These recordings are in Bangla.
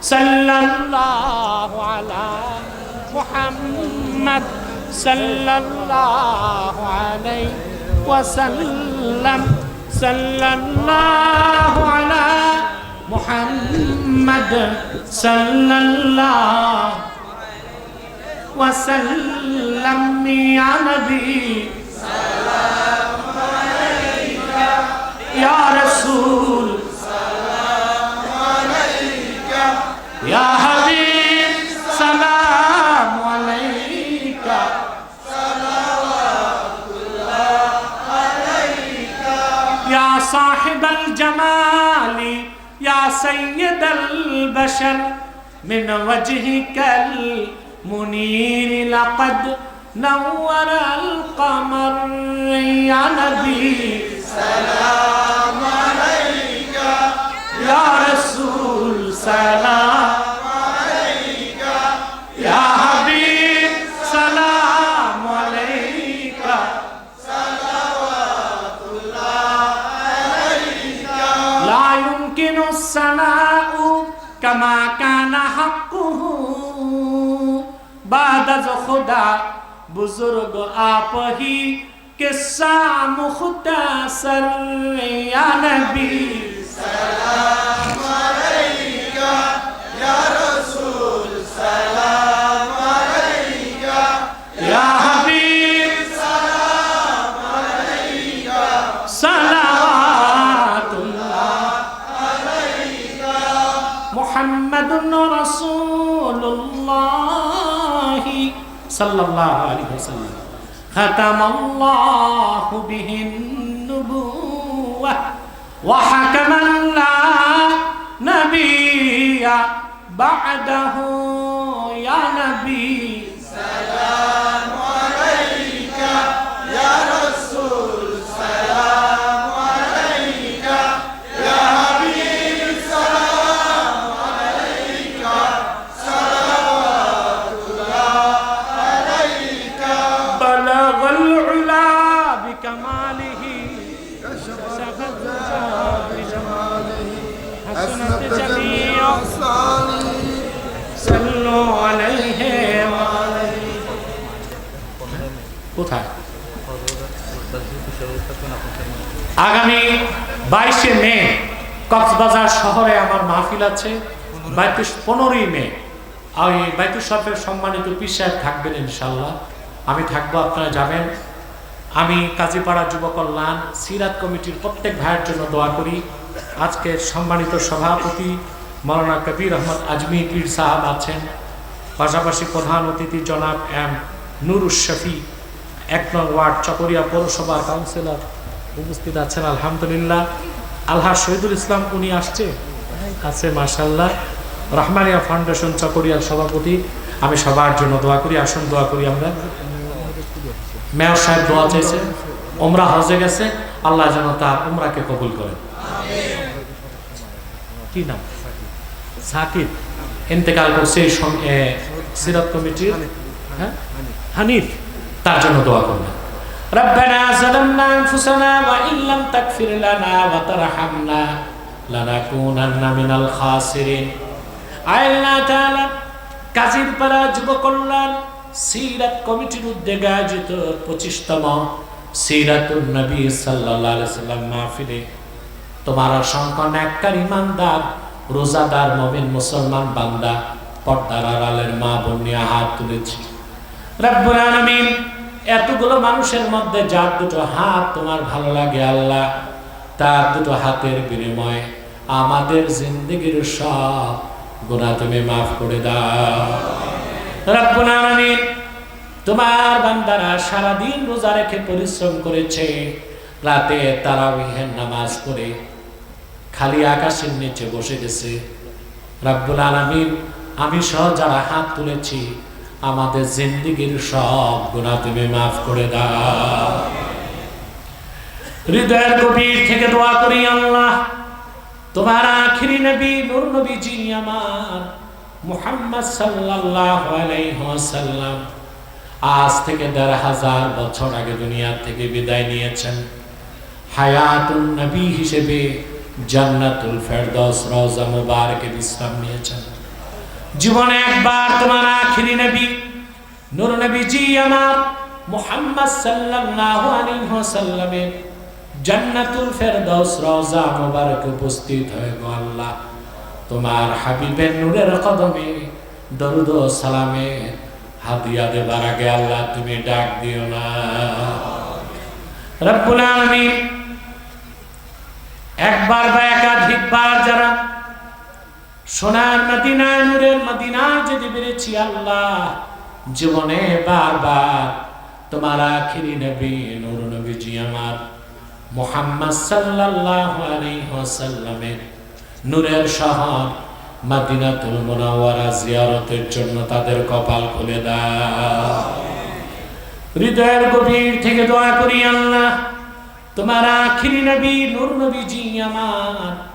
صلى الله على محمد صلى الله عليه وسلم. صلى الله على محمد صلى الله عليه وسلم. يا نبي سيد البشر من وجهك المنير لقد نور القمر يا نبي. سلام عليك يا رسول سلام. খোদা বুজুর্গ আপহি কিসা মুখতাসর ইয়া নবী। صلى الله عليه وسلم. ختم الله به النبوة وحكما لا نبي بعده. يا نبي কোথায়? আগামী বাইশে মে কক্সবাজার শহরে আমার মাহফিল আছে। পনেরোই মে। শরফের সম্মানিত পীর থাকবেন ইনশাল্লাহ আমি থাকব, আপনারা যাবেন। আমি কাজীপাড়া যুব কল্যাণ সিরাত কমিটির প্রত্যেক ভাইয়ের জন্য দোয়া করি। আজকে সম্মানিত সভাপতি মৌলানা কবির আহমদ আজমি পীর সাহাব আছেন। পাশাপাশি প্রধান অতিথি জনাব এম নুরুস শফি এক নং ওয়ার্ড, চকরিয়া পৌরসভার কাউন্সিলর উপস্থিত আছেন, আলহামদুলিল্লাহ। আল্লাহ শহীদুল ইসলাম, উনি আসছে? আছে মাশাল্লাহ রহমানিয়া ফাউন্ডেশন চকরিয়ার সভাপতি। আমি সবার জন্য দোয়া করি, আসুন দোয়া করি আমরা। মেয়র সাহেব দোয়া চাইছে। ওমরা হজে গেছে, আল্লাহ যেন তার ওমরাকে কবুল করেন। কি নাম? সাকিব। ইন্তেকাল করছে সিরাত কমিটির হ্যাঁ? হানিফ। তার জন্য দোয়া করবেন ربنا ظلمنا انفسنا وان لم تغفر لنا وترحمنا لنكونن من الخاسرين আল্লাহ তাআলা কাজীরপাড়া যুব কল্যাণ সিরাত কমিটির উদ্যোগে আয়োজিত পঁচিশতম সিরাতুন নবী সাল্লাল্লাহু আলাইহি সাল্লাম মাহফিলে তোমার অসংখ্য ন্যাক্কার ইমানদার রোজাদার মমিন মুসলমান বান্দা পর্দার আড়ালের মা বোন নিয়ে হাত তুলেছি রব্বুল আলামিন এতগুলো মানুষের মধ্যে যার দুটো হাত তোমার ভালো লাগে আল্লাহ, তার দুটো হাতের বিনিময়ে আমাদের জিন্দগির সব গুনাহ তুমি মাফ করে দাও। তোমার বান্দারা সারাদিন রোজা রেখে পরিশ্রম করেছে, রাতে তারাবিহের নামাজ পড়ে খালি আকাশের নিচে বসে গেছে। রাব্বুল আলামিন, আমি সহ যারা হাত তুলেছি আমাদের জিন্দিগির সব গুণা তুমি মাফ করে দাও। হৃদয়ের গভীর থেকে দোয়া করি আল্লাহ। তোমার আখিরি নবী, নূর নবীজি আমার মুহাম্মদ সাল্লাল্লাহু আলাইহি ওয়াসাল্লাম আজ থেকে দেড় হাজার বছর আগে দুনিয়া থেকে বিদায় নিয়েছেন। হায়াতুন নবী হিসেবে জান্নাতুল ফেরদৌস রওজা মুবারকে বিশ্রাম নিয়েছেন। জীবনে একবার তোমার আখিরি নবী, নূর নবীজি আমার মুহাম্মদ সাল্লাল্লাহু আলাইহি ওয়াসাল্লামের জান্নাতুল ফেরদৌস রওজা মোবারক উপস্থিত হয়ে গো আল্লাহ। তোমার হাবিবের নূরের কদমে দরুদ ও সালামে হাদিয়া দেবার আগে আল্লাহ তুমি ডাক দিও না। রব্বুল আলামিন, একবার বা একাধিকবার যারা সোনার মদিনায় নূরের মদিনায় যদি বেড়েছি আল্লাহ, জীবনে বারবার তোমার আখিরি নবী, নূর নবীজি আমার। মোহাম্মদ সাল্লাল্লাহু আলাইহি ওয়াসাল্লামের নূরের শহর মাদিনাতুল মুনাওয়ারা জিয়ারতের জন্য তাদের কপাল খুলে দাও। হৃদয়ের গভীর থেকে দোয়া করি আল্লাহ, তোমার আখিরি নবী, নূর নবীজি আমার।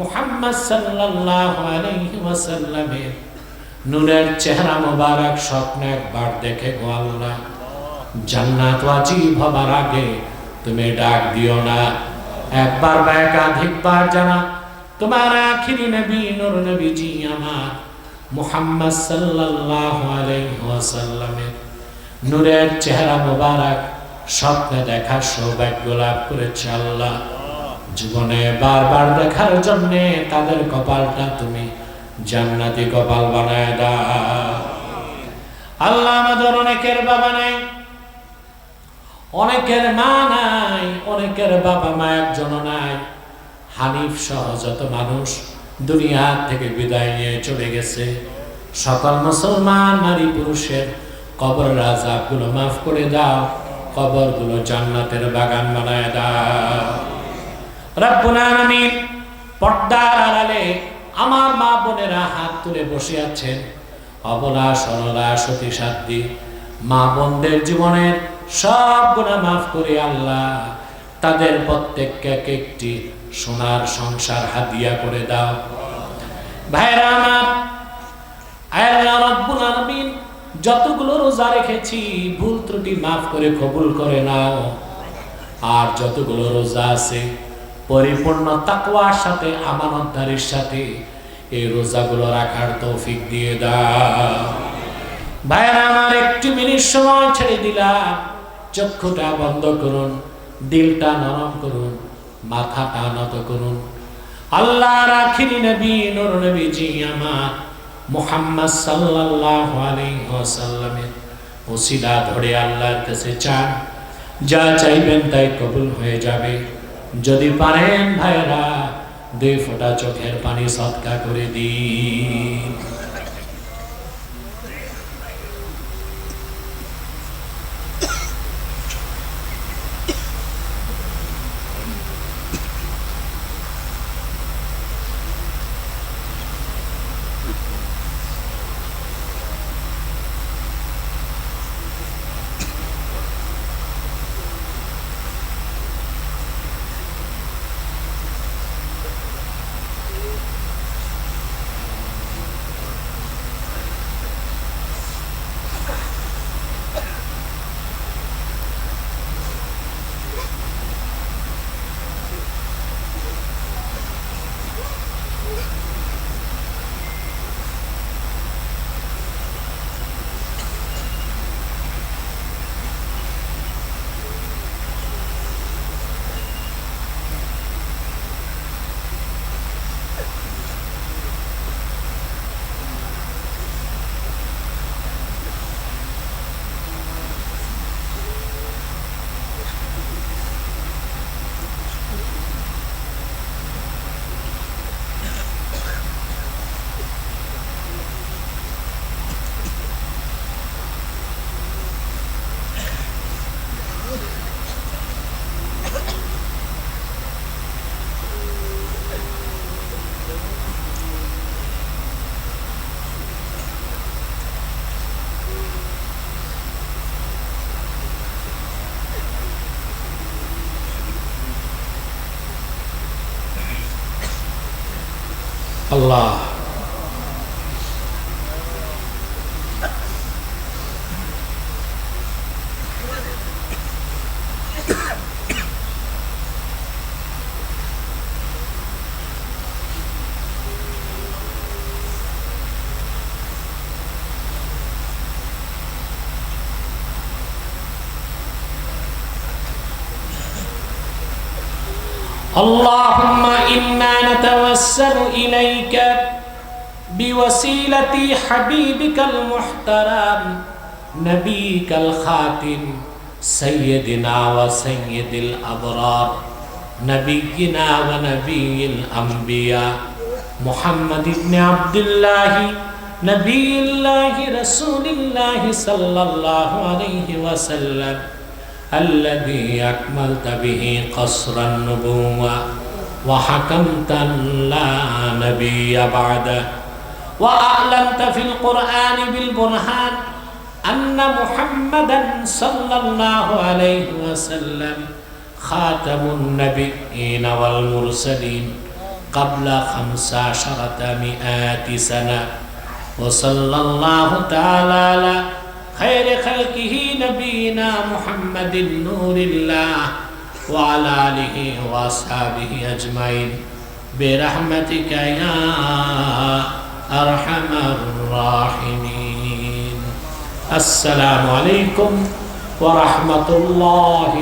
মুহাম্মদ সাল্লাল্লাহু আলাইহি ওয়াসাল্লামের নূরের চেহারা মোবারক স্বপ্ন একবার দেখে গো আল্লাহ। জান্নাত ওয়াজিব হবার আগে তুমি ডাক দিও না। একবার বা একাধিকবার জানা, তোমার আখিরি নবী, নূর নবীজি আমার মুহাম্মদ সাল্লাল্লাহু আলাইহি ওয়াসাল্লামের নূরের চেহারা মোবারক স্বপ্নে দেখার সৌভাগ্য লাভ করেছে আল্লাহ। জীবনে বারবার দেখার জন্যে তাদের কপালটা তুমি জান্নাতি কপাল বানায় দাও। আল্লাহ আমাদের অনেকের বাবা নাই, অনেকের মা নাই, অনেকের বাবা মা একজন নাই। হানিফ সহ যত মানুষ দুনিয়া থেকে বিদায় নিয়ে চলে গেছে, সকল মুসলমান, নারী, পুরুষের কবর রাজাবগুলো মাফ করে দাও, কবরগুলো জান্নাতের বাগান বানায় দাও। রব্বুল আলামিন পর্দার আড়ালে আমার মা বোনেরা হাত তুলে বসে আছেন। অবলা, সরলা, সতী, সাধ্যী, মা বোনদের জীবনের সব গুণা মাফ করে আল্লাহ তাদের প্রত্যেককে এক একটি সোনার সংসার হাদিয়া করে দাও। ভাইরা আমার, আল্লাহ রব্বুল আলামিন যতগুলো রোজা রেখেছি, ভুল ত্রুটি মাফ করে কবুল করে নাও। আর যতগুলো রোজা আছে পরিপূর্ণ তাকওয়ার সাথে, আমানতদারির সাথে এই রোজাগুলো রাখার তৌফিক দিয়ে দাও। ভাইয়েরা, আমার একটু মিনিট সময় ছেড়ে দিলাম। চক্ষুটা বন্ধ করুন, দিলটা নরম করুন, মাথাটা নত করুন। আল্লাহ রাখিনি নবী, নূর নবীজি আমার। মুহাম্মদ সাল্লাল্লাহু আলাইহি ওয়াসাল্লামের ওসিলা ধরে আল্লাহর কাছে চান। যা চাইবেন তাই কবুল হয়ে যাবে। যদি পারেন ভাইরা দুই ফোঁটা চোখের পানি সৎকা করে দিন। আল্লাহ। اللهم إنا نتوسل إليك بوسيلة حبيبك المحترم نبيك الخاتم سيدنا وسيد الأبرار نبينا ونبي الأنبياء محمد بن عبد الله نبي الله رسول الله صلى الله عليه وسلم. الذي أكملت به قصر النبوة وحكمت لا نبي بعده وأعلنت في القرآن بالبرهان أن محمدا صلى الله عليه وسلم خاتم النبيين والمرسلين قبل خمس عشرة مئات سنة وصلى الله تعالى على خير خلقه نبينا محمد نور الله وعلى آله وأصحابه أجمعين برحمتك يا أرحم الراحمين السلام عليكم ورحمة الله